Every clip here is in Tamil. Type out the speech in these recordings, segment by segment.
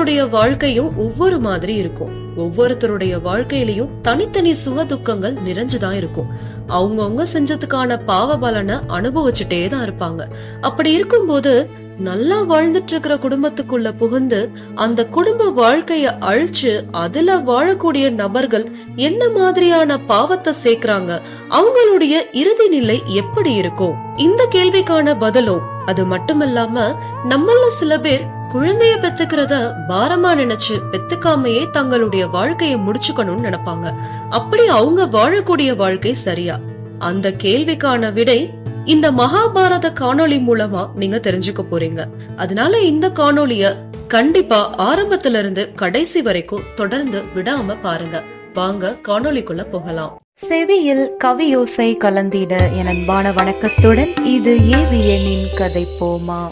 ஒவ்வொருத்தருடைய வாழ்க்கையும் ஒவ்வொரு மாதிரி இருக்கும். ஒவ்வொருத்தருடைய வாழ்க்கையிலயும் தனித்தனி சுக துக்கங்கள் நிறைஞ்சுதான் இருக்கும். அவங்கவுங்க செஞ்சதுக்கான பாவ பலனை அனுபவிச்சுட்டே தான் இருப்பாங்க. அப்படி இருக்கும்போது நல்லா வாழ்ந்துட்டு இருக்கிற குடும்பத்துக்குள்ள புகுந்து அந்த குடும்ப வாழ்க்கைய அழிச்சு அதுல வாழக்கூடிய நபர்கள் என்ன மாதிரியான பாவத்தை சேர்க்கறாங்க? அவங்களுடைய இறுதி நிலை எப்படி இருக்கும்? இந்த கேள்விக்கான பதிலும் அது மட்டுமல்லாம நம்மள சில பேர் குழந்தைய பெத்துக்கிறத பாரமா நினைச்சு பெத்துக்காமையே தங்களுடைய வாழ்க்கையை முடிச்சுக்கணும்னு நினைப்பாங்க. அப்படி அவங்க வாழக்கூடிய வாழ்க்கை சரியா? அந்த கேள்விக்கான விடை இந்த மகாபாரத காணொளி மூலமா நீங்க தெரிஞ்சுக்க போறீங்க. அதனால இந்த காணொளிய கண்டிப்பா ஆரம்பத்துல இருந்து கடைசி வரைக்கும் தொடர்ந்து விடாம பாருங்க. வாங்க காணொளிக்குள்ள போகலாம். செவியில் கவியோசை கலந்திட என் அன்பான வணக்கத்துடன் இது ஏவிஎனின் கதை போமா.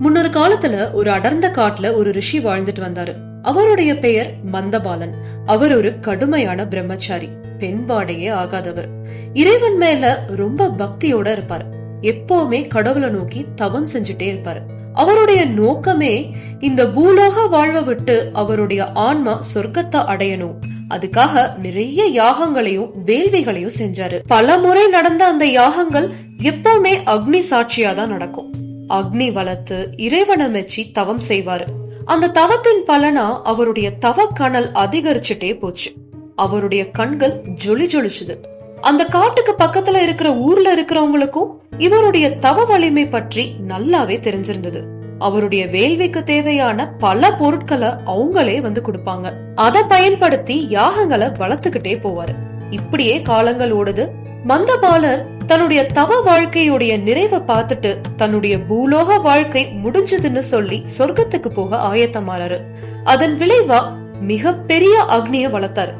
முன்னொரு காலத்துல ஒரு அடர்ந்த காட்டுல ஒரு ரிஷி வாழ்ந்துட்டு வந்தாரு. அவருடைய பெயர் மந்தபாலன். அவர் ஒரு கடுமையான பிரம்மச்சாரி பெண்பாடையே ஆகாதவர். இறைவன் மேல ரொம்ப பக்தியோட இருப்பாரு. எப்பவுமே கடவுளை நோக்கி தவம் செஞ்சுட்டே இருப்பாரு. அவருடைய நோக்கமே இந்த பூலோக வாழ்வை விட்டு அவருடைய ஆன்மா சொர்க்கத்தை அடையணும். அதுக்காக நிறைய யாகங்களையும் வேள்விகளையும் செஞ்சாரு. பல முறை நடந்த அந்த யாகங்கள் எப்பவுமே அக்னி சாட்சியா தான் நடக்கும். அக்னி வளர்த்து இறைவனை மெச்சி தவம் செய்வாரு. அந்த தவத்தின் பலனா அவருடைய தவ கணல் அதிகரிச்சுட்டே போச்சு. அவருடைய கண்கள் ஜொலி ஜொலிச்சுது. அந்த காட்டுக்கு பக்கத்துல இருக்கிற ஊர்ல இருக்கிறவங்களுக்கும் இவருடைய தவ வலிமை பற்றி நல்லாவே தெரிஞ்சிருந்தது. அவருடைய வேள்விக்கு தேவையான பல பொருட்களை அவங்களே வந்து கொடுப்பாங்க. அதை பயன்படுத்தி யாகங்களை வளர்த்துக்கிட்டே போவாரு. இப்படியே காலங்கள் ஓடுது. மந்தபாலர் தன்னுடைய தவ வாழ்க்கையுடைய நிறைவை பார்த்துட்டு தன்னுடைய பூலோக வாழ்க்கை முடிஞ்சதுன்னு சொல்லி சொர்க்கத்துக்கு போக ஆயத்தமானாரு அதன் விளைவா மிக பெரிய அக்னிய வளர்த்தாரு.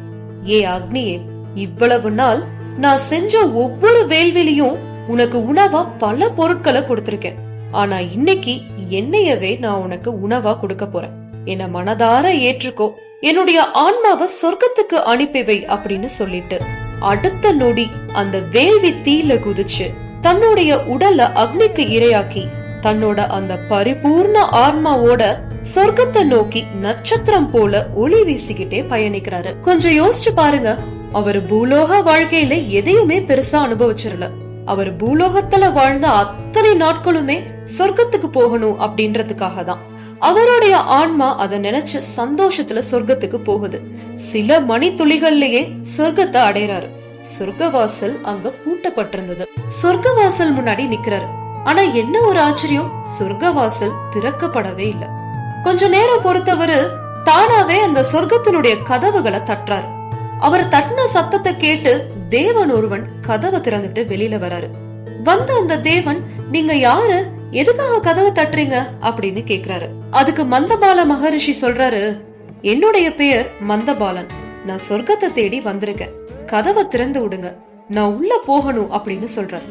ஏ அக்னியே இவ்வளவு நாள் நான் செஞ்ச ஒவ்வொரு வேள்விலையும் உனக்கு உணவா பல பொருட்களை கொடுத்திருக்கேன். ஆனா இன்னைக்கு என்னையவே நான் உனக்கு உணவா கொடுக்க போறேன். என்ன மனதார ஏற்றுக்கோ. என்னுடைய ஆன்மாவை சொர்க்கத்துக்கு அனுப்பிவை அப்படின்னு சொல்லிட்டு அடுத்த நொடி அந்த வேள்வி தீல குதிச்சு தன்னுடைய உடலை அக்னிக்கு இரையாக்கி தன்னோட அந்த பரிபூர்ண ஆன்மாவோட சொர்க்கத்தை நோக்கி நட்சத்திரம் போல ஒளி வீசிக்கிட்டே பயணிக்கிறாரு. கொஞ்சம் யோசிச்சு பாருங்க அவர் பூலோக வாழ்க்கையில எதையுமே பெருசா அனுபவிச்சிடல அவர் பூலோகத்துல வாழ்ந்த அத்தனை நாட்களுமே சொர்க்கத்துக்கு போகணும் அப்படின்றதுக்காக தான் அவருடைய ஆன்மா அதை நினைச்சு சந்தோஷத்துல சொர்க்கத்துக்கு போகுது. சில மணி துளிகள்லயே சொர்க்கத்தை அடையறாரு சொர்க்கவாசல் அங்க பூட்டப்பட்டிருந்தது. சொர்க்கவாசல் முன்னாடி நிக்கிறாரு. ஆனா என்ன ஒரு ஆச்சரியம்? சொர்க்கவாசல் திறக்கப்படவே இல்ல. கொஞ்ச நேரம் பொறுத்தவரு தானாவே அந்த சொர்க்கத்தினுடைய கதவுகளை தட்டுறாரு. அவர் தட்டின சத்தத்தை கேட்டு தேவன் ஒருவன் கதவை திறந்துட்டு வெளியில வராரு. வந்த அந்த தேவன் நீங்க யாரு? எதுக்காக கதவை தட்டுறீங்க? அப்படின்னு கேக்குறாரு. அதுக்கு மந்தபால மகரிஷி சொல்றாரு என்னுடைய பெயர் மந்தபாலன். நான் சொர்க்கத்தை தேடி வந்திருக்கேன். கதவை திறந்து விடுங்க. நான் உள்ள போகணும் அப்படின்னு சொல்றாரு.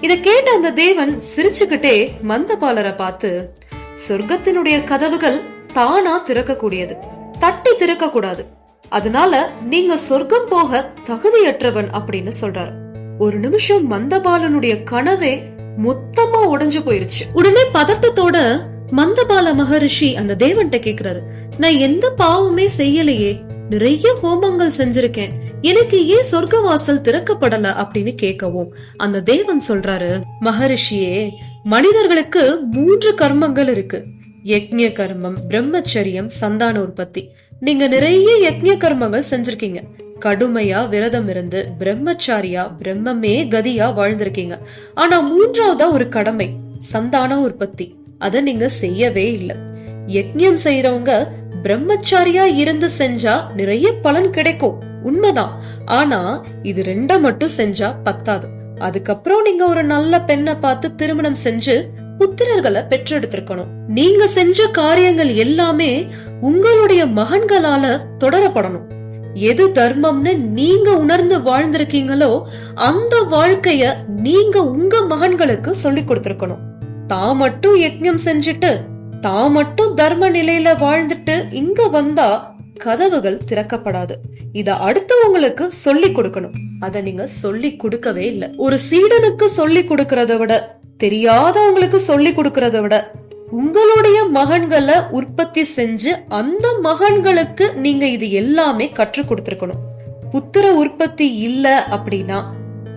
இத கேட்ட அந்த தேவன் சிரிச்சுக்கிட்டே மந்தபாலரை பார்த்து சொர்க்கத்தினுடைய கதவுகள் தானா திறக்கக்கூடியது. தட்டி திறக்க கூடாது அதனால நீங்க சொர்க்கம் போக தகுதியற்றவன் அப்படின்னு சொல்றாரு. ஒரு நிமிஷம் மந்தபாலனுடைய கனவே மொத்தமா உடைஞ்சு போயிருச்சு. உடனே பதட்டத்தோட மந்தபால மகரிஷி அந்த தேவன்கிட்ட கேக்குறாரு நான் எந்த பாவமே செய்யலையே. நிறைய ஹோமங்கள் செஞ்சிருக்கேன். எனக்கு ஏன் சொர்க்கவாசல் திறக்கப்படல? அப்படின்னு கேட்கவும் அந்த தேவன் சொல்றாரு மகரிஷியே மனிதர்களுக்கு மூன்று கர்மங்கள் இருக்கு. யக்ஞ கர்மம் பிரம்மச்சரியம் சந்தான உற்பத்தி. நீங்க நிறைய யக்ஞ கர்மங்கள் செஞ்சிருக்கீங்க. கடுமையா விரதம் இருந்து பிரம்மச்சாரியா பிரம்மமே கதியா வாழ்ந்திருக்கீங்க. ஆனா மூன்றாவதா ஒரு கடமை சந்தான உற்பத்தி. அத நீங்க செய்யவே இல்ல. யக்ஞம் செய்யறவங்க பிரம்மச்சாரியா இருந்து செஞ்சா நிறைய பலன் கிடைக்கும். உண்மைதான். ஆனா இது ரெண்ட மட்டும் செஞ்சா பத்தாது. அதுக்கப்புறம் நீங்க ஒரு நல்ல பெண்ணை பார்த்து திருமணம் செஞ்சு புத்திரர்களை பெற்றெடுத்திருக்கணும். நீங்க செஞ்ச காரியங்கள் எல்லாமே உங்களுடைய மகன்களால தொடரப்படணும். எது தர்மம்னு நீங்க உணர்ந்து வாழ்ந்திருக்கீங்களோ அந்த வாழ்க்கைய நீங்க உங்க மகன்களுக்கு சொல்லி கொடுத்திருக்கணும். தான் மட்டும் யஜ்யம் செஞ்சுட்டு தான் மட்டும் தர்ம நிலையில வாழ்ந்துட்டு இங்க வந்தா கதவுகள் திறக்கப்படாது. இத அடுத்தவங்களுக்கு சொல்லி கொடுக்கணும். அத நீங்க சொல்லி கொடுக்கவே இல்ல. ஒரு சீடனுக்கு சொல்லி கொடுக்கறத விட தெரியாதவங்களுக்கு சொல்லி கொடுக்கறத விட உங்களுடைய மகன்களை உற்பத்தி செஞ்சு அந்த மகன்களுக்கு நீங்க இது எல்லாமே கற்றுக் கொடுத்துருக்கணும். புத்திர உற்பத்தி இல்ல அப்படின்னா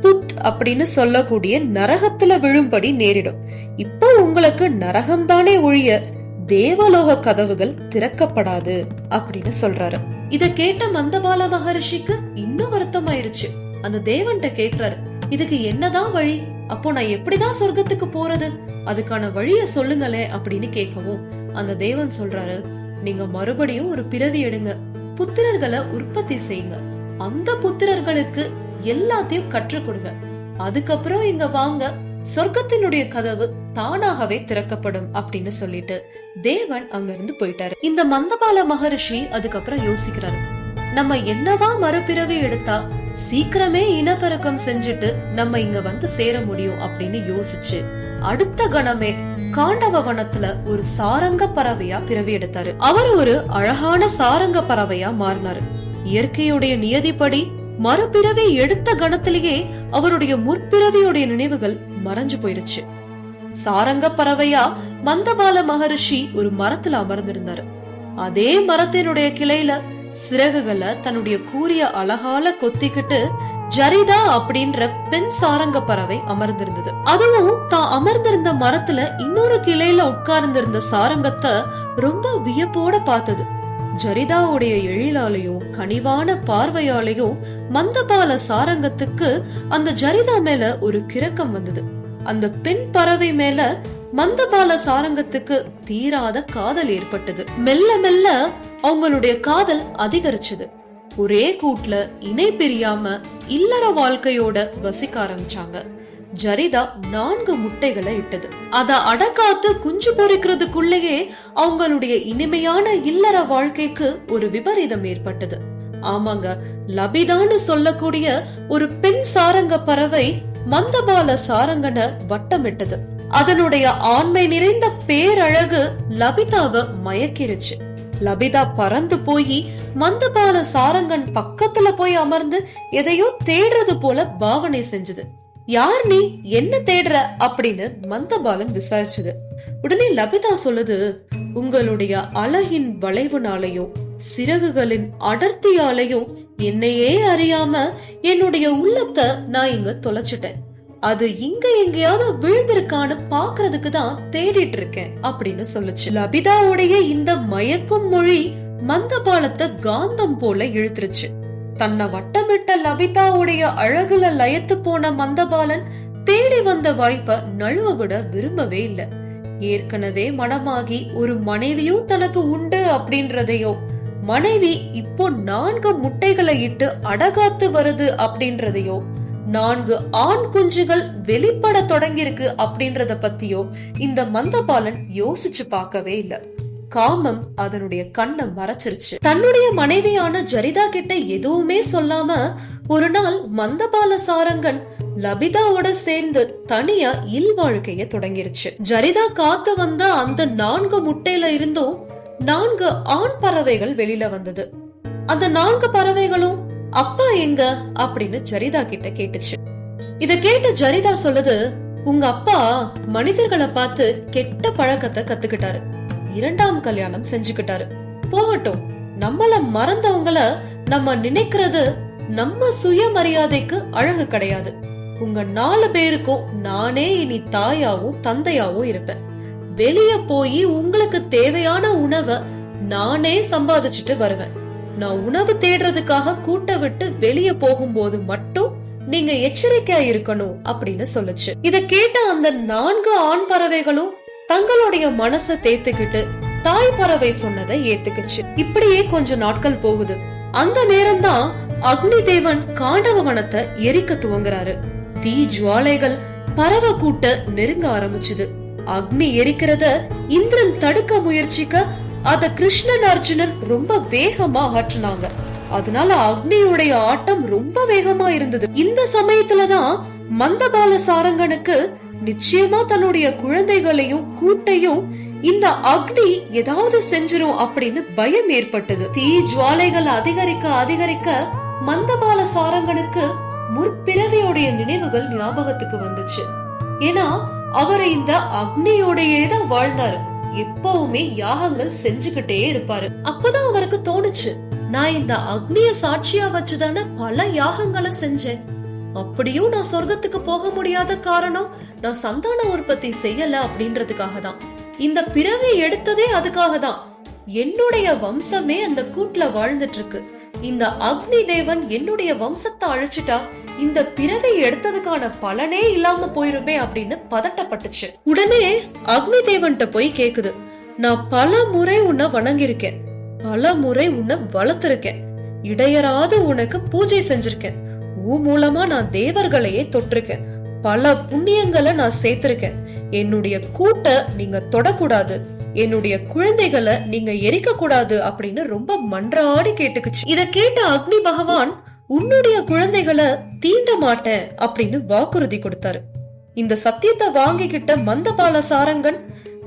புத் அப்படின்னு சொல்லக்கூடிய நரகத்துல விழும்படி நேரிடும். இப்ப உங்களுக்கு நரகம் தானே ஒழிய தேவலோக கதவுகள் திறக்கப்படாது அப்படின்னு சொல்றாரு. இத கேட்ட மந்தபால மகரிஷிக்கு இன்னும் வருத்தமாயிருச்சு. அந்த தேவன்கிட்ட கேக்குறாரு இதுக்கு என்னதான் வழி? அப்போ நான் எப்படிதான் சொர்க்கத்துக்கு போறது? அதுக்கான வழிய சொல்லுங்களே அப்படின்னு கேட்கவும் அந்த தேவன் சொல்றாரு நீங்க மறுபடியும் ஒரு பிறவி எடுங்க. புத்திரர்களை உற்பத்தி செய்யுங்க. அந்த புத்திரர்களுக்கு எல்லாத்தையும் கற்றுக் கொடுங்க. அதுக்கப்புறம் இங்க வாங்க. சொர்க்கத்தினுடைய கதவு தானாகவே திறக்கப்படும் அப்படின்னு சொல்லிட்டு தேவன் அங்க இருந்து போயிட்டாரு. இந்த மந்தபால மகரிஷி அதுக்கப்புறம் யோசிக்கிறாரு. நம்ம என்னவா மறுபிறவி எடுத்தா சீக்கிரமே இனப்பெருக்கம் செஞ்சுட்டு நம்ம இங்க வந்து சேர முடியும் அப்படின்னு யோசிச்சு அடுத்த கணமே காண்டவ வனத்துல ஒரு சாரங்க பறவையா பிறவி எடுத்தாரு. அவர் ஒரு அழகான சாரங்க பறவையா மாறினாரு. இயற்கையுடைய நியதிப்படி மறுபிறவி எடுத்த கணத்திலேயே அவருடைய முற்பிறவியுடைய நினைவுகள் மறைஞ்சு போயிருச்சு. சாரங்க பறவையா மந்தபால மகரிஷி ஒரு மரத்துல அமர்ந்திருந்தாரு. அதே மரத்தினுடைய கிளையில சிறகுகளை தன்னுடைய கூரிய அழகால கொத்திக்கிட்டு ஜரிதா அப்படின்ற பெண் சாரங்க பறவை அமர்ந்திருந்தது. அதுவும் தான் அமர்ந்திருந்த மரத்துல இன்னொரு கிளையில உட்கார்ந்திருந்த சாரங்கத்தை ரொம்ப வியப்போட பார்த்தது. ஜரிதாவுடைய எழிலாலையும் கனிவான பார்வையாலையும் மந்தபால சாரங்கத்துக்கு அந்த ஜரிதா மேல ஒரு கிரக்கம் வந்தது. அந்த பெண் பறவை மேல மந்தபால சாரங்கத்துக்கு தீராத காதல் ஏற்பட்டது. மெல்ல மெல்ல அவங்களுடைய காதல் அதிகரிச்சது. ஒரே கூட்ல இணை பிரியாம இல்லற வாழ்க்கையோட வசிக்க ஆரம்பிச்சாங்க. ஜரிதா நான்கு முட்டைகளை இட்டது. அத அடக்காத்து குஞ்சு பொறிக்கிறதுக்குள்ளேயே அவங்களுடைய இனிமையான இல்லற வாழ்க்கைக்கு ஒரு விபரீதம் ஏற்பட்டது. ஆமாங்க லபிதான்னு சொல்லக்கூடிய ஒரு பெண் சாரங்க பறவை மந்தபால சாரங்கன வட்டமிட்டது. அதனுடைய ஆண்மை நிறைந்த பேரழகு லபிதாவை மயக்கிருச்சு. லபிதா பறந்து போய் மந்தபால சாரங்கன் பக்கத்துல போய் அமர்ந்து எதையோ தேடுறது போல பாவனை செஞ்சது. யார் நீ? என்ன தேடுற? அப்படின்னு மந்தபாலன் விசாரிச்சது. உடனே லபிதா சொல்லுது உங்களுடைய அழகின் வளைவுனாலையும் சிறகுகளின் அடர்த்தியாலையும் என்னையே அறியாம என்னுடைய உள்ளத்தை நான் இங்க தொலைச்சிட்டேன். அது இங்க எங்கேயாவது விழுந்திருக்கான்னு பாக்குறதுக்கு தான் தேடிட்டு இருக்கேன் அப்படின்னு சொல்லுச்சு. லபிதாவுடைய இந்த மயக்கும் மொழி மந்தபாலத்தை காந்தம் போல இழுத்துருச்சு. தன்னை வட்டமிட்ட லபிதாவுடைய அழகுல லயத்து போன மந்தபாலன் தேடி வந்த வாய்ப்ப நழுவ விட விரும்பவே இல்ல. ஏற்கனவே மனமாகி ஒரு மனைவியும் தனக்கு உண்டு அப்படின்றதையோ மனைவி இப்போ நான்கு முட்டைகளை இட்டு அடகாத்து வருது அப்படின்றதையோ நான்கு ஆண் குஞ்சுகள் வெளிப்பட தொடங்கியிருக்கு அப்படின்றத பத்தியோ இந்த மந்தபாலன் யோசிச்சு பார்க்கவே இல்ல. காமம் அதனுடைய கண்ணை மறைச்சிருச்சு. தன்னுடைய மனைவியான ஜரிதா கிட்ட எதுவுமே சொல்லாம ஒரு நாள் மந்தபால சாரங்கன் லபிதாவோட சேர்ந்து தனியா இல் வாழ்க்கைய தொடங்கிருச்சு. ஜரிதா காத்து வந்த அந்த நான்கு முட்டையில இருந்தும் நான்கு ஆண் பறவைகள் வெளியில வந்தது. அந்த நான்கு பறவைகளும் அப்பா எங்க? அப்படின்னு ஜரிதா கிட்ட கேட்டுச்சு. இத கேட்ட ஜரிதா சொல்லுது உங்க அப்பா மனிதர்களை பார்த்து கெட்ட பழக்கத்தை கத்துக்கிட்டாரு. இரண்டாம் கல்யாணம் செஞ்சுக்கிட்டாரு. போகட்டும் நம்மள மறந்தவங்கள நம்ம நினைக்கிறது நம்ம சுயமரியாதைக்கு அழகு கிடையாது. உங்க நாலு பேருக்கும் நானே இனி தாயாவும் தந்தையாவும் இருப்பேன். வெளிய போய் உங்களுக்கு தேவையான உணவை நானே சம்பாதிச்சுட்டு வருவேன். நான் உணவு தேடுறதுக்காக கூட்ட விட்டு வெளிய போகும்போது மட்டும் நீங்க எச்சரிக்கையா இருக்கணும் அப்படின்னு சொல்லுச்சு. இத கேட்ட அந்த நான்கு ஆண் பறவைகளும் தங்களுடைய மனச தேத்துக்கிட்டு தாய் பறவை சொன்னதை ஏத்துக்குச்சு. இப்படியே கொஞ்ச நாட்கள் போகுது. அந்த நேரம்தான் அக்னி தேவன் காண்டவ வனத்தை எரிக்க துவங்குறாரு. தீ ஜுவாலைகள் பறவை கூட்ட நெருங்க ஆரம்பிச்சுது. அக்னி எரிக்கிறத இந்திரன் தடுக்க முயற்சிக்க அத கிருஷ்ணன் அர்ஜுனன் ரொம்ப வேகமா ஆற்றுனாங்க. அதனால அக்னியுடைய ஆட்டம் ரொம்ப வேகமா இருந்தது. இந்த சமயத்துலதான் மந்தபால சாரங்கனுக்கு நிச்சயமா தன்னுடைய குழந்தைகளையும் கூட்டையும் இந்த அக்னி ஏதாவது செஞ்சிரும் அப்படின்னு பயம் ஏற்பட்டது. தீ ஜுவாலைகள் அதிகரிக்க அதிகரிக்க மந்தபால சாரங்கனுக்கு முற்பிறவியுடைய நினைவுகள் ஞாபகத்துக்கு வந்துச்சு. ஏன்னா அவர் இந்த அக்னியோடையே தான் வாழ்ந்தாரு. எப்பவுமே யாகங்கள் செஞ்சுக்கிட்டே இருப்பாரு. அப்பதான் அவருக்கு தோணுச்சு நான் இந்த அக்னிய சாட்சியா வச்சுதானே பல யாகங்களை செஞ்சேன். அப்படியும் நான் சொர்க்கத்துக்கு போக முடியாத காரணம் நான் சந்தான உற்பத்தி செய்யல அப்படின்றதுக்காக தான் இந்த பிறவி எடுத்ததே அதுக்காக தான் என்னுடைய வம்சமே அந்த கூட்டுல வாழ்ந்துட்டு இருக்கு. இந்த அக்னி தேவன் என்னுடைய வம்சத்தை அழிச்சிட்டா இந்த பிறவை எடுத்ததுக்கான பலனே இல்லாம போயிருமே அப்படின்னு பதட்டப்பட்டுச்சு. உடனே அக்னி தேவன்கிட்ட போய் கேக்குது. நான் பல முறை உன்னை வணங்கியிருக்கேன். பல முறை உன்னை வளர்த்திருக்கேன். இடையராது உனக்கு பூஜை செஞ்சிருக்கேன். உன் மூலமா நான் தேவர்களையே தொட்டிருக்கேன் பல புண்ணியங்களை நான் சேர்த்திருக்கேன். என்னுடைய கூட்ட நீங்க தொடக்கூடாது. என்னுடைய குழந்தைகளை நீங்க எரிக்க கூடாது அப்படின்னு ரொம்ப மன்றாடி கேட்டுக்குச்சு. இத கேட்ட அக்னி பகவான் உன்னுடைய குழந்தைகளை தீண்ட மாட்டேன் அப்படின்னு வாக்குறுதி கொடுத்தாரு. இந்த சத்தியத்தை வாங்கிக்கிட்ட மந்தபால சாரங்கன்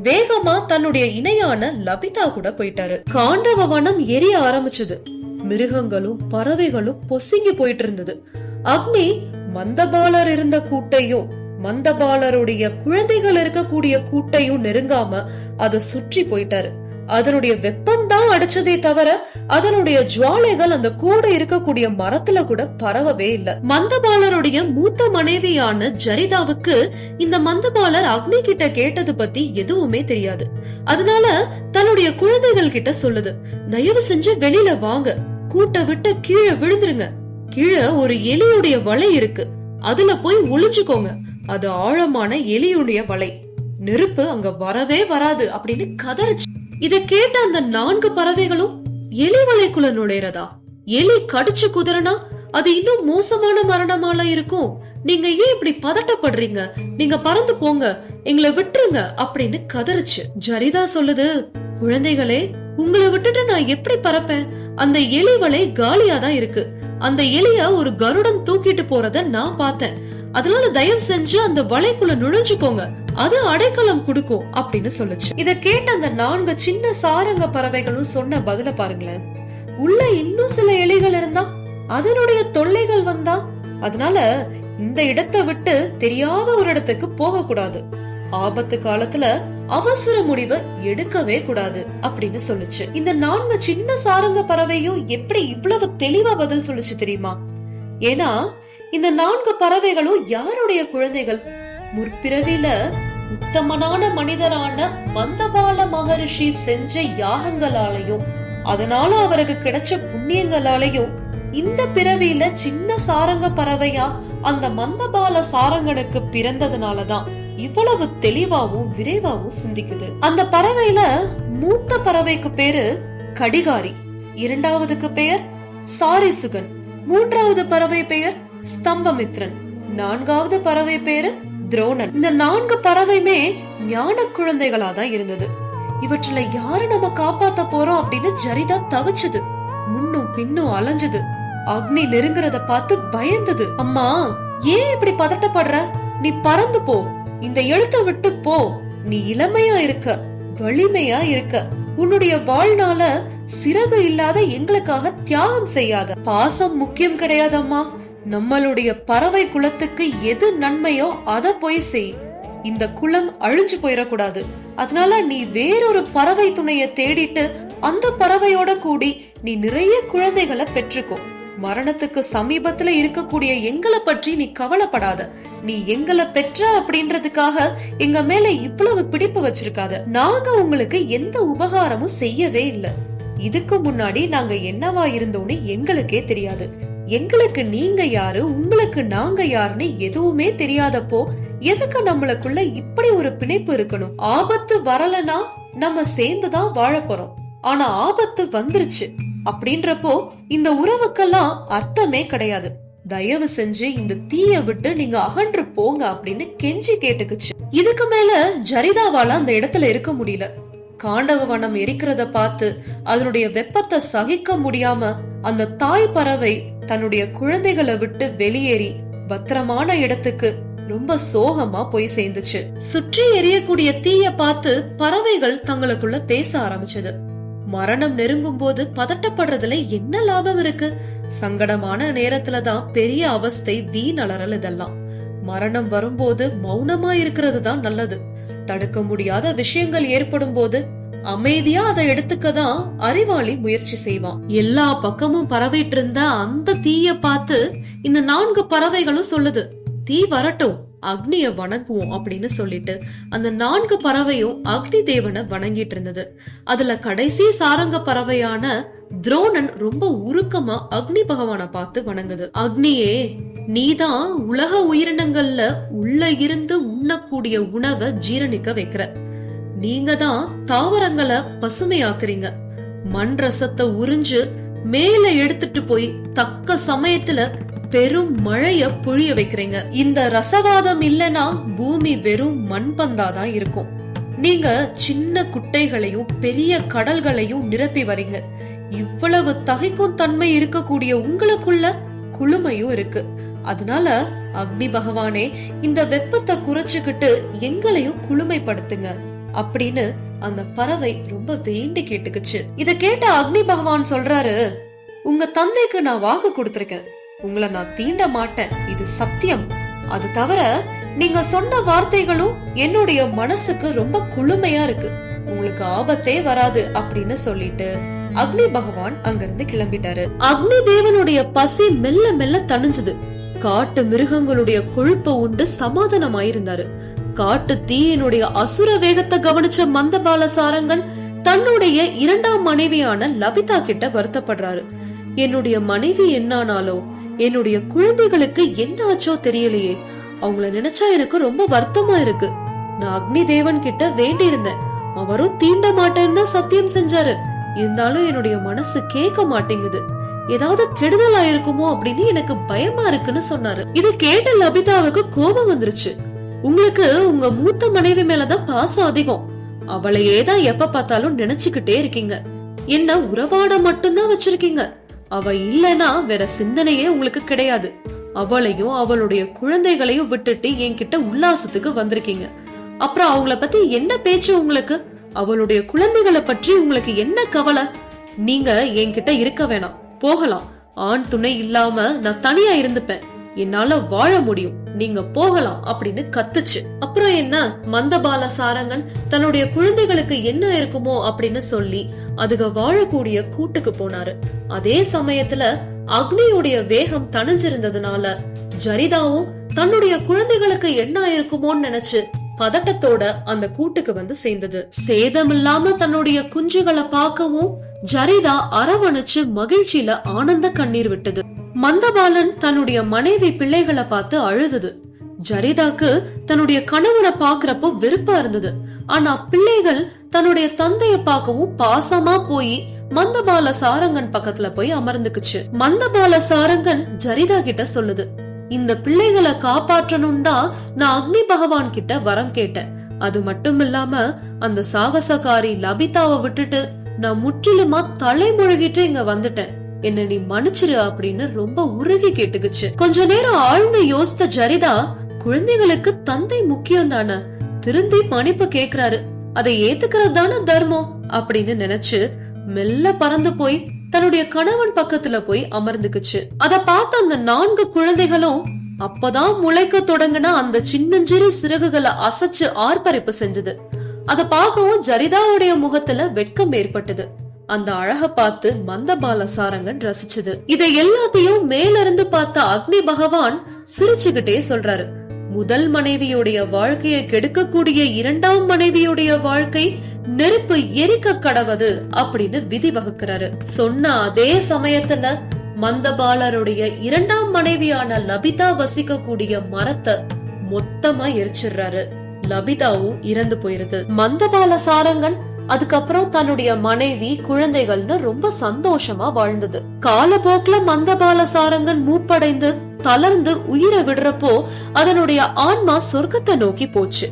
வேகமா தன்னுடைய இணையான லபிதா கூட போயிட்டாரு. காண்டவ வனம் எரிய ஆரம்பிச்சது. மிருகங்களும் பறவைகளும் பொசுங்கி போயிட்டு இருந்தது அக்னி மந்தபாலர் இருந்த கூட்டையும் மந்தபாலருடைய குழந்தைகள் இருக்கக்கூடிய கூட்டையும் நெருங்காம அதை சுற்றி போயிட்டாரு. அதனுடைய வெப்பம் தான் அடிச்சதே தவிர அதனுடைய ஜுவாலைகள் அந்த கூட இருக்கக்கூடிய மரத்துல கூட பரவவே இல்ல. மந்தபாலருடைய மூத்த மனைவியான ஜரிதாவுக்கு இந்த மந்தபாலர் அக்னி கிட்ட கேட்டது பத்தி எதுவுமே தெரியாது. அதனால தன்னுடைய குழந்தைகள் கிட்ட சொல்லுது தயவு செஞ்சு வெளியில வாங்க. கூட்ட விட்டு கீழே விழுந்துருங்க. கீழே ஒரு எலியுடைய வலை இருக்கு. அதுல போய் ஒளிஞ்சுக்கோங்க. அது ஆழமான எலியுடைய வலை. நெருப்பு அங்க வரவே வராது. அப்படின்னு கதறிச்சு. இத கேட்ட அந்த நான்கு பறவைகளும் எலி வலைக்குள்ள நுழைறதா எலி கடிச்சு குதிரனா அது இன்னும் மோசமான மரணமால இருக்கும். நீங்க ஏன் இப்படி பதட்டப்படுறீங்க? நீங்க பறந்து போங்க. எங்களை விட்டுருங்க அப்படின்னு கதறிச்சு. ஜரிதா சொல்லுது குழந்தைகளே உங்களை விட்டுட்டு நான் எப்படி பறப்பேன்? அந்த எலி வலை காலியா தான் இருக்கு. அந்த எலிய ஒரு கருடன் தூக்கிட்டு போறத நான் பார்த்தேன். அதனால தயவு செஞ்சு அந்த வலைக்குள்ள நுழைஞ்சுக்கோங்க. அது அடைக்கலம் கொடுக்கும் அப்படின்னு சொல்லுச்சு. இத கேட்ட அந்த நான்கு சின்ன சாரங்க பறவைகளும் சொன்ன பதில பாருங்களேன். உள்ள இன்னும் சில எலிகள் இருந்தா அதனுடைய தொல்லைகள் வந்தா அதனால இந்த இடத்தை விட்டு தெரியாத ஒரு இடத்துக்கு போக கூடாது ஆபத்து காலத்துல அவசர முடிவை எடுக்கவே கூடாது அப்படின்னு சொல்லுச்சு. இந்த நான்கு சின்ன சாரங்க பறவையும் எப்படி இவ்வளவு தெளிவா பதில் சொல்லுச்சு தெரியுமா? ஏன்னா இந்த நான்கு பறவைகளும் யாருடைய குழந்தைகள்? முற்பிறவில உத்தமனான மனிதரான மந்தபால மகரிஷி செஞ்ச யாகங்களாலையும் அதனால அவருக்கு கிடைச்ச புண்ணியங்களாலையும் இந்த பிறவியில சின்ன சாரங்க பறவையா அந்த மந்தபால சாரங்கனுக்கு பிறந்ததுனாலதான் இவ்வளவு தெளிவாவும் விரைவாவும் சிந்திக்குது. அந்த பறவையில மூத்த பறவைக்கு பேரு கடிகாரி இரண்டாவதுக்கு பெயர் சாரிசுகன் மூன்றாவது பறவை பெயர் ஸ்தம்பமித்ரன். நான்காவது பறவை பேரு துரோணன். இந்த நான்கு பறவையுமே ஞான குழந்தைகளா தான் இருந்தது. இவற்றுல யாரு நம்ம காப்பாத்த போறோம் அப்படின்னு ஜரிதா தவிச்சது. முன்னும் பின்னும் அலைஞ்சது. அக்னி நெருங்குறத பார்த்து பயந்தது. அம்மா ஏன் இப்படி பதட்டப்படுற? நீ பறந்து போ. இந்த எழுத்த விட்டு போ. நீ இளமையா இருக்க. வலிமையா இருக்க. உன்னுடைய வாழ்நாள சிறகு இல்லாத எங்களுக்காக தியாகம் செய்யாத. பாசம் முக்கியம் கிடையாதம்மா. நம்மளுடைய பறவை குலத்துக்கு எது நன்மையோ அத போய் செய். இந்த குலம் அழிஞ்சு போயிடக்கூடாது அதனால நீ வேறொரு பறவை துணைய தேடிட்டு அந்த பறவையோட கூடி நீ நிறைய குழந்தைகளை பெற்றுக்கோ. மரணத்துக்கு சமீபத்துல இருக்கக்கூடிய எங்களை பற்றி நீ கவலைப்படாத. நீ எங்களை பெற்ற அப்படின்றதுக்காக எங்க மேல இவ்வளவு பிடிப்பு வச்சிருக்காத. நாங்க உங்களுக்கு எந்த உபகாரமும் செய்யவே இல்ல. இதுக்கு முன்னாடி நாங்க என்னவா இருந்தோம்னு எங்களுக்கே தெரியாது. எங்களுக்கு நீங்க யாரு? உங்களுக்கு நாங்க யாருன்னு எதுவுமே தெரியாதப்போ எதுக்கு நம்மளுக்குள்ள இப்படி ஒரு பிணைப்பு இருக்கணும்? ஆபத்து வரலனா நம்ம சேர்ந்துதான் வாழ போறோம். ஆனா ஆபத்து வந்துருச்சு. அப்படின்றப்போ இந்த உறவுக்கெல்லாம் அர்த்தமே கிடையாது. தயவு செஞ்சு இந்த தீய விட்டு நீங்க அகன்று போங்க அப்படின்னு கெஞ்சி கேட்டுக்குச்சு. இதுக்கு மேல ஜரிதாவால அந்த இடத்துல இருக்க முடியல. காண்டவ வனம் எரிக்கிறத பார்த்து அதனுடைய வெப்பத்தை சகிக்க முடியாம அந்த தாய் பறவை தன்னுடைய குழந்தைகளை விட்டு வெளியேறி பத்திரமான இடத்துக்கு ரொம்ப சோகமா போய் சேர்ந்துச்சு. சுற்றி எரியக்கூடிய தீய பார்த்து பறவைகள் தங்களுக்குள்ள பேச ஆரம்பிச்சது. மரணம் நெருங்கும் போது பதட்டப்படுறதுல என்ன லாபம் இருக்கு? சங்கடமான நேரத்துலதான் பெரிய அவஸ்தை வீண் அலறல் இதெல்லாம். மரணம் வரும்போது மௌனமா இருக்கிறது தான் நல்லது. தடுக்க முடியாத விஷயங்கள் ஏற்படும் போது அமைதியா அதை எடுத்துக்க தான் அறிவாளி முயற்சி செய்வான். எல்லா பக்கமும் பரவிட்டு இருந்த அந்த தீய பார்த்து இந்த நான்கு பறவைகளும் சொல்லுது தீ வரட்டும் அக்னிய வணங்குவோம் அப்படின்னு சொல்லிட்டு அந்த நான்கு பறவையும் அக்னி தேவனை வணங்கிட்டு இருந்தது. அதுல கடைசி சாரங்க பறவையான துரோணன் ரொம்ப உருக்கமா அக்னி பகவான பார்த்து வணங்குது. அக்னியே நீதான் உலக உயிரினங்கள்ல உள்ள இருந்து உண்ணக்கூடிய உணவை ஜீரணிக்க வைக்கிற. நீங்க தான் தாவரங்களை பசுமையாக்குறீங்க. மண் ரசத்தை உறிஞ்சு மேல எடுத்துட்டு போய் தக்க சமயத்துல பெரும் மழைய பொழிய வைக்கிறீங்க. இந்த ரசவாதம் இல்லனா பூமி வெறும் மண்பந்தாதான் இருக்கும். நீங்க சின்ன குட்டைகளையும் பெரிய கடல்களையும் நிரப்பி வரீங்க இவ்வளவு தகைக்கும் தன்மை இருக்கக்கூடிய உங்களுக்குள்ள குளுமையும் இருக்கு. அதனால அக்னி பகவானே இந்த வெப்பத்தை குறைச்சுக்கிட்டு எங்களையும் குளுமைப்படுத்துங்க அப்படின்னு அந்த பறவை ரொம்ப வேண்டி கேட்டுக்குச்சு. இத கேட்ட அக்னி பகவான் சொல்றாரு உங்க தந்தைக்கு நான் வாக்கு கொடுத்திருக்கேன். உங்களை நான் தீண்ட மாட்டேன். இது சத்தியம். அது தவிர நீங்க சொன்ன வார்த்தைகளும் என்னுடைய மனசுக்கு ரொம்ப குளுமையா இருக்கு. உங்களுக்கு ஆபத்தே வராது அப்படின்னு சொல்லிட்டு அக்னி பகவான் அங்கிருந்து கிளம்பிட்டாரு. அக்னி தேவனுடைய பசி மெல்ல மெல்ல தணிஞ்சது. காட்டு மிருகங்களுடைய கொழுப்ப உண்டு சமாதானமாயிருந்தாரு. காட்டு தீயினுடைய அசுர வேகத்தை கவனிச்ச மந்தபால சாரங்கன் தன்னுடைய இரண்டாம் மனைவியான லபிதா கிட்ட வருத்தப்படுறாரு. என்னுடைய மனைவி என்னானாலோ என்னுடைய குழந்தைகளுக்கு என்ன ஆச்சோ தெரியலையே. அவங்கள நினைச்சா எனக்கு ரொம்ப வருத்தமா இருக்கு. நான் அக்னி தேவன் கிட்ட வேண்டி இருந்தேன் அவரும் தீண்ட மாட்டேன்னு தான் சத்தியம் செஞ்சாரு. இருந்தாலும் என்னுடைய மனசு கேட்க மாட்டேங்குது. ஏதாவது கெடுதல் ஆயிருக்குமோ அப்படின்னு எனக்கு பயமா இருக்குன்னு சொன்னாரு. இது கேட்ட லபிதாவுக்கு கோபம் வந்துருச்சு. உங்களுக்கு உங்க மூத்த மனைவி மேலதான் பாசம் அதிகம். அவளையே தான் எப்ப பார்த்தாலும் நினைச்சுக்கிட்டே இருக்கீங்க. என்ன உறவாட மட்டும்தான் வச்சிருக்கீங்க. அவ இல்லனா வேற சிந்தனையே உங்களுக்கு கிடையாது. அவளையும் அவளுடைய குழந்தைகளையும் விட்டுட்டு என்கிட்ட உல்லாசத்துக்கு வந்திருக்கீங்க. அப்புறம் அவங்கள பத்தி என்ன பேச்சு உங்களுக்கு? அவளுடைய குழந்தைகளை பற்றி உங்களுக்கு என்ன கவலை? நீங்க என்கிட்ட இருக்க வேணாம். போகலாம். ஆண் துணை இல்லாம நான் தனியா இருந்துப்பேன். என்னால வாழ முடியும். நீங்க போகலாம் அப்படின்னு கத்துச்சு. அப்புறம் என்ன? மந்தபால சாரங்கன் தன்னுடைய குழந்தைகளுக்கு என்ன இருக்குமோ அப்படின்னு சொல்லி அதுக வாழக்கூடிய கூட்டுக்கு போனாரு. அதே சமயத்துல அக்னியுடைய வேகம் தணிஞ்சிருந்ததுனால ஜரிதாவும் தன்னுடைய குழந்தைகளுக்கு என்ன ஆயிருக்குமோன்னு நினைச்சு பதட்டத்தோட அந்த கூட்டுக்கு வந்து சேர்ந்தது. சேதமில்லாம தன்னுடைய குஞ்சுகளை பார்க்கவும் ஜரிதா அரவணைச்சு மகிழ்ச்சியில ஆனந்த கண்ணீர் விட்டது. மந்தபாலன் தன்னுடைய மனைவி பிள்ளைகளை பார்த்து அழுதது. ஜரிதாக்கு தன்னுடைய கணவனை பாக்குறப்போ வெறுப்பா இருந்தது. ஆனா பிள்ளைகள் தன்னுடைய தந்தைய பார்க்கவும் பாசமா போய் மந்தபால சாரங்கன் பக்கத்துல போய் அமர்ந்துக்குச்சு. மந்தபால சாரங்கன் ஜரிதா கிட்ட சொல்லுது இந்த பிள்ளைகளை காப்பாற்றணும் தான் நான் அக்னி பகவான் கிட்ட வரம் கேட்டேன். அது மட்டும் இல்லாம அந்த சாகசக்காரி லபிதாவை விட்டுட்டு நான் முற்றிலுமா தலைமுழுகிட்டு இங்க வந்துட்டேன். என்ன நீ மன்னிச்சிரு அப்படின்னு ரொம்ப உருகி கேட்டுக்குச்சு. கொஞ்ச நேரம் ஆழ்ந்து யோசித்த ஜரிதா குழந்தைகளுக்கு தந்தை முக்கியம் தானே திருந்தி மன்னிப்பு கேக்குறாரு. அதை ஏத்துக்கிறது தானே தர்மம் அப்படின்னு நினைச்சு மெல்ல பறந்து போய் தன்னுடைய கணவன் பக்கத்துல போய் அமர்ந்துக்குச்சு. அத பார்த்த அந்த நான்கு குழந்தைகளும் அப்பதான் முளைக்க தொடங்கின அந்த சின்னஞ்சிறு சிறகுகளை அசைச்சு ஆர்ப்பரிப்பு செஞ்சது. அத பார்க்கவும் ஜரிதாவுடைய முகத்துல வெட்கம் ஏற்பட்டது. அந்த அழக பார்த்து மந்தபால சாரங்கன் ரசிச்சது. இதை எல்லாத்தையும் மேலிருந்து பார்த்த அக்னி பகவான் சிரிச்சுக்கிட்டே சொல்றாரு. முதல் மனைவியுடைய வாழ்க்கையை கெடுக்கக்கூடிய இரண்டாம் மனைவியுடைய வாழ்க்கை நெருப்பு எரிக்க கடவது அப்படின்னு விதி வகுக்கிறாரு. சொன்ன அதே சமயத்துல மந்தபாலருடைய இரண்டாம் மனைவியான லபிதா வசிக்கக்கூடிய மரத்தை மொத்தமா எரிச்சிடுறாரு. லபிதாவும் இறந்து போயிருது. மந்தபால சாரங்கன் அதுக்கப்புறம் தன்னுடைய மனைவி குழந்தைகள்னு ரொம்ப சந்தோஷமா வாழ்ந்தது. காலப்போக்குல மந்தபால சாரங்கன் மூப்படைந்து தளர்ந்து உயிரை விடுறப்போ அதனுடைய ஆன்மா சொர்க்கத்தை நோக்கி போச்சு.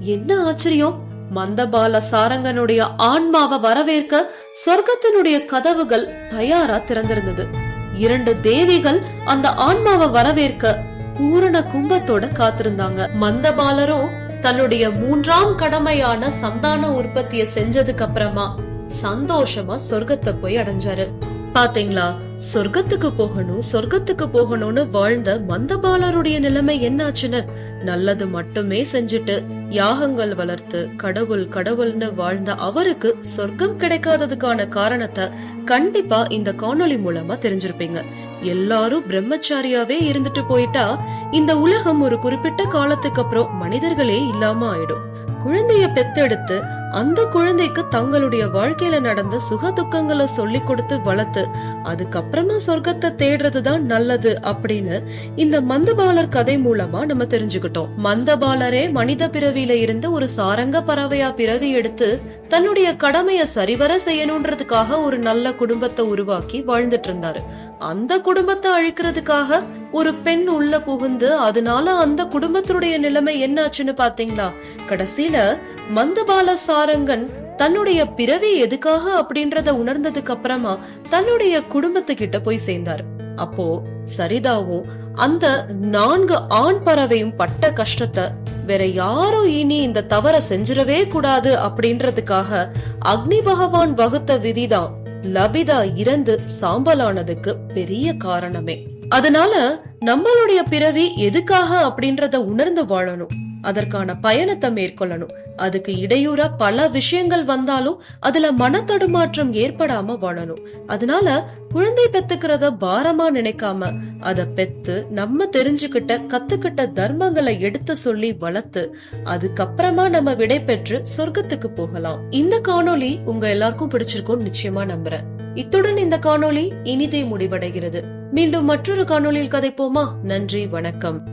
என்ன ஆச்சரியம்? மந்தபால சாரங்கனுடைய ஆன்மாவை வரவேற்க சொர்க்கத்தினுடைய கதவுகள் தயாரா திறந்திருந்தது. இரண்டு தேவிகள் அந்த ஆன்மாவை வரவேற்க பூரண கும்பத்தோட காத்திருந்தாங்க. மந்தபாலரும் தன்னுடைய மூன்றாம் கடமையான சந்தான உற்பத்திய செஞ்சதுக்கு அப்புறமா சந்தோஷமா சொர்க்கத்தை போய் அடைஞ்சாரு. பாத்தீங்களா? சொர்க்கத்துக்கு போகணும் சொர்க்கத்துக்கு போகணும்னு வாழ்ந்த மந்தபாலருடைய நிலைமை என்னாச்சுன்னு நல்லது மட்டுமே செஞ்சுட்டு யாகங்கள் வளர்த்து கடவுள் கடவுள்னு வாழ்ந்த அவருக்கு சொர்க்கம் கிடைக்காததுக்கான காரணத்தை கண்டிப்பா இந்த காணொளி மூலமா தெரிஞ்சிருப்பீங்க. எல்லாரும் பிரம்மச்சாரியாவே இருந்துட்டு போயிட்டா இந்த உலகம் ஒரு குறிப்பிட்ட காலத்துக்கு அப்புறம் மனிதர்களே இல்லாம ஆயிடும். குழந்தைய பெத்தெடுத்து அந்த குழந்தைக்கு தங்களுடைய வாழ்க்கையில நடந்த சுக துக்கங்களை சொல்லி கொடுத்து வளர்த்து அதுக்கப்புறமா சொர்க்கத்தை தேடுறதுதான் நல்லது அப்படின்னு இந்த மந்தபாலர் கதை மூலமா நம்ம தெரிஞ்சுக்கிட்டோம். மந்தபாலரே மனித பிறவியில இருந்து ஒரு சாரங்க பறவையா பிறவி எடுத்து தன்னுடைய கடமைய சரிவர செய்யணுன்றதுக்காக ஒரு நல்ல குடும்பத்தை உருவாக்கி வாழ்ந்துட்டு இருந்தாரு. அந்த குடும்பத்தை அழிக்கிறதுக்காக ஒரு பெண் உள்ள புகுந்து அதனால அந்த குடும்பத்தினுடைய நிலைமை என்னாச்சுன்னு பாத்தீங்களா? கடைசியில மந்தபால சாரங்கன் தன்னுடைய பிறவி எதுக்காக அப்படின்றத உணர்ந்ததுக்கு அப்புறமா தன்னுடைய குடும்பத்துக்கிட்ட போய் சேர்ந்தாரு. அப்போ சரிதாவும் அந்த நான்கு ஆண் பறவையும் பட்ட கஷ்டத்தை வேற யாரும் இனி இந்த தவற செஞ்சிடவே கூடாது அப்படின்றதுக்காக அக்னி பகவான் வகுத்த விதிதான் லபிதா இறந்து சாம்பலானதுக்கு பெரிய காரணமே. அதனால நம்மளுடைய பிறவி எதுக்காக அப்படின்றத உணர்ந்து வாழணும். அதற்கான பயணத்தை மேற்கொள்ளணும். அதுக்கு இடையூறா பல விஷயங்கள் வந்தாலும் அதுல மனத்தடுமாற்றம் ஏற்படாம வாழணும். அதனால குழந்தை பெத்துக்கிறத பாரமா நினைக்காம அத பெத்து நம்ம தெரிஞ்சுக்கிட்ட கத்துக்கிட்ட தர்மங்களை எடுத்து சொல்லி வளர்த்து அதுக்கப்புறமா நம்ம விடை பெற்று சொர்க்கத்துக்கு போகலாம். இந்த காணொலி உங்க எல்லாருக்கும் பிடிச்சிருக்கும் நிச்சயமா நம்புறேன். இத்துடன் இந்த காணொளி இனிதே முடிவடைகிறது. மீண்டும் மற்றொரு காணொளியில் கதைப்போமா? நன்றி வணக்கம்.